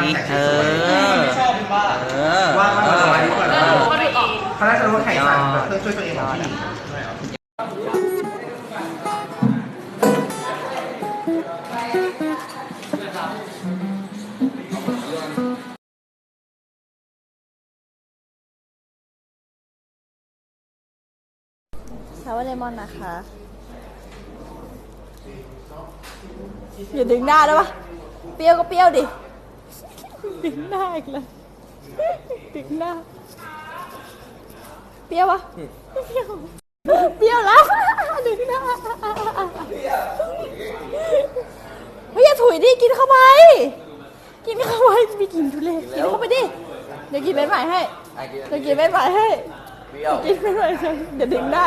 นี้ เออเออว่าว่าเราอายุก่อนก็ดูก็ดูออกเขาน่าจะรู้ว่าไข่สั่นแบบช่วยตัวเองของพี่ชาวเลมอนนะคะ อย่าดึงหน้าได้ปะเปรี้ยวก็เปรี้ยวดิ ดึงหน้าอีกเลยดึงหน้า เปรี้ยวปะเปรี้ยวเปรี้ยวแล้วดึงหน้าเฮ้ยอย่าถุยดิกินเข้าไป กินเข้าไปมีกินทุเรศกินเข้าไปดิ เดี๋ยวกินเม็ดใหม่ให้ เดี๋ยวกินเม็ดใหม่ให้กินเม็ดใหม่ให้เดี๋ยวดึงได้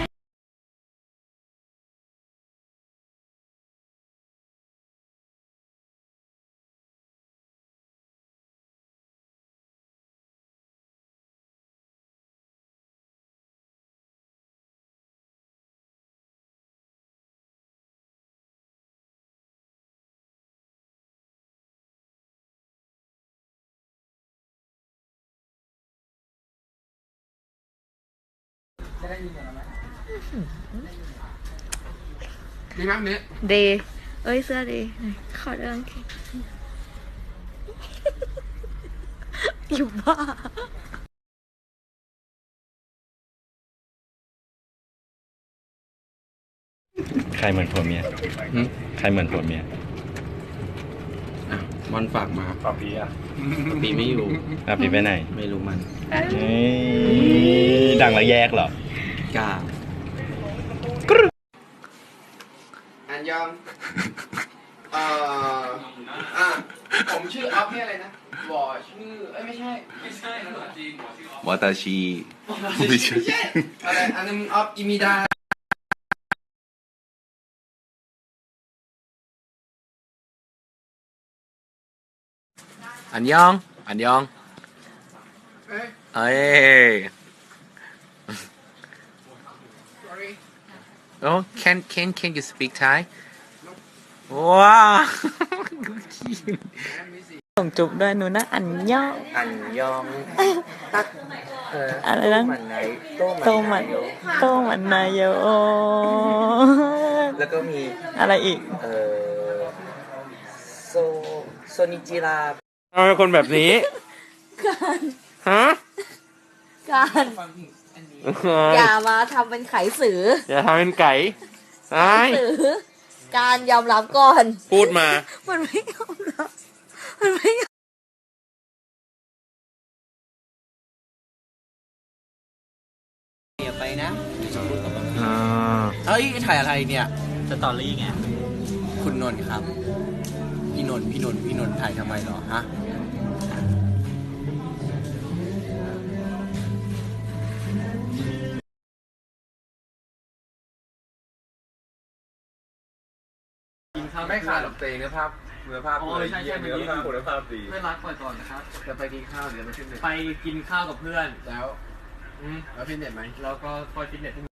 ดีมากเนี่ยเดย์เอ้ยเสื้อเดย์ไหนขอเรื่องอยู่บ้าใครเหมือนผัวเมียใครเหมือนผัวเมียมันฝากมาปอปีอะปีไม่อยู่อะปีไปไหน ไม่รู้มันนี่ดังแล้วแยกเหรอ กล้าอันยองเอ่ออะผมชื่อออฟเนี่ยอะไรนะบอชื่อเอ้ยไม่ใช่ ไม่ใช่นะภาษาจีนวาตาชีไม่ใช่อะไรอันนึงออฟอิมิดาอันยอง อันยอง เอ้ย เอ้ย oh can can can you speak Thai ว้าวส่งจุบด้วยหนูนะอันย่อ อันยองตักเอออะไรนะ มันไหนโตโตมันโตมันนายโยแล้วก็มี อะไรอีก เออโซโซนิจิราทำไมคนแบบนี้ฮะ การ อย่ามาทำเป็นไขสือ อย่าทำเป็นไก่ไอ้สือ การยอมรับก่อน พูดมา มันไม่ยอมรับ มันไม่ยอมเนี่ยไปนะอ่าเอ้ยถ่ายอะไรเนี่ยสตอรี่ไง คุณนนท์ครับ พี่นนท์พี่นนท์พี่นนท์ถ่ายทำไมเหรอฮะ ไม่ขาดหรอกเตงเนื้อภาพเนื้อภาพอ๋อใช่ใช่เนื้อภาพคุณภาพดี เพื่อนรักก่อนก่อนนะครับ จะไปกินข้าวเดี๋ยวมาฟิตเนสไปกินข้าวกับเพื่อน แล้ว อืมแล้วฟิตเนสไหมแล้วก็คอยฟิตเนส